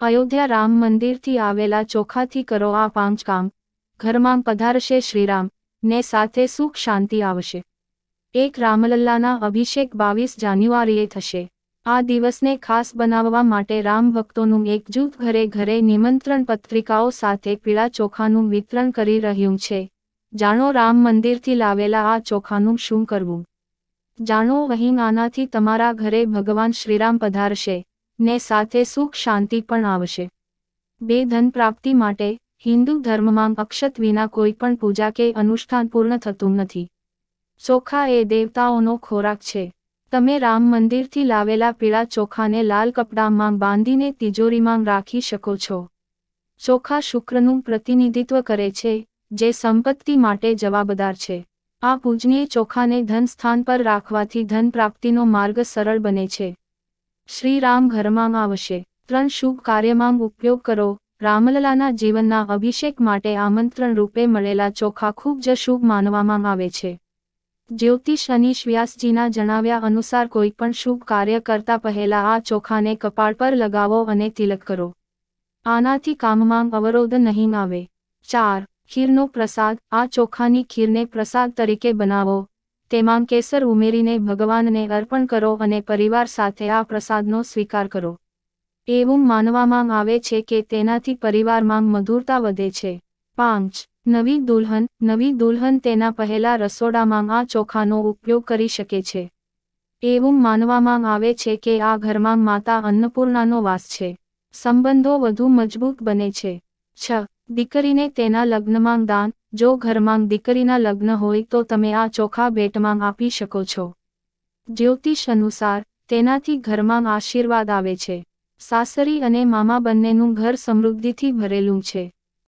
અયોધ્યા રામ મંદિરથી આવેલા ચોખાથી કરો આ પાંચ કામ. ઘરમાં પધારશે શ્રીરામ, ને સાથે સુખ શાંતિ આવશે. એક રામલલ્લાના અભિષેક બાવીસ જાન્યુઆરીએ થશે. આ દિવસને ખાસ બનાવવા માટે રામ ભક્તોનું એકજૂથ ઘરે ઘરે નિમંત્રણ પત્રિકાઓ સાથે પીળા ચોખાનું વિતરણ કરી રહ્યું છે. જાણો રામ મંદિરથી લાવેલા આ ચોખાનું શું કરવું? જાણો અહીં આનાથી તમારા ઘરે ભગવાન શ્રીરામ પધારશે. ને સાથે સુખ શાંતિ પણ આવશે. બે ધન પ્રાપ્તિ માટે હિન્દુ ધર્મમાં અક્ષત વિના કોઈ પણ પૂજા કે અનુષ્ઠાન પૂર્ણ થતું નથી. ચોખા એ દેવતાઓનો ખોરાક છે. તમે રામ મંદિરથી લાવેલા પીળા ચોખાને લાલ કપડામાં બાંધીને તિજોરીમાં રાખી શકો છો. ચોખા શુક્રનું પ્રતિનિધિત્વ કરે છે, જે સંપત્તિ માટે જવાબદાર છે. આ પૂજનીય ચોખાને ધન સ્થાન પર રાખવાથી ધન પ્રાપ્તિનો માર્ગ સરળ બને છે. શ્રી રામ ઘરમાં આવશે. ત્રણ શુભ કાર્યમાં ઉપયોગ કરો. રામલલાના જીવનના અભિષેક માટે આમંત્રણ રૂપે મળેલા ચોખા ખૂબ જ શુભ માનવામાં આવે છે. જ્યોતિષ અનીશ વ્યાસજીના જણાવ્યા અનુસાર કોઈ પણ શુભ કાર્ય કરતા પહેલા આ ચોખાને કપાળ પર લગાવો અને તિલક કરો. આનાથી કામમાં અવરોધ નહીં આવે. ચાર, ખીરનો પ્રસાદ. આ ચોખાની ખીરને પ્રસાદ તરીકે બનાવો. તેમાં કેસર ઉમેરીને ભગવાનને અર્પણ કરો અને પરિવાર સાથે આ પ્રસાદનો સ્વીકાર કરો. એવું માનવામાં આવે છે કે તેનાથી પરિવારમાં મધુરતા વધે છે. પાંચ. નવી દુલ્હન. નવી દુલ્હન તેના પહેલા રસોડામાં આ ચોખાનો ઉપયોગ કરી શકે છે. એવું માનવામાં આવે છે કે આ ઘરમાં માતા અન્નપૂર્ણાનો વાસ છે. સંબંધો વધુ મજબૂત બને છે. છ. દીકરીને તેના લગ્નમાં દાન, જો ઘરમાં દીકરીના લગ્ન હોય તો તમે આ ચોખા ભેટમાં આપી શકો છો. જ્યોતિષ અનુસાર, તેનાથી ઘરમાં આશીર્વાદ આવે છે. સાસરી અને મામા બંનેનું ઘર સમૃદ્ધિથી ભરેલું છે.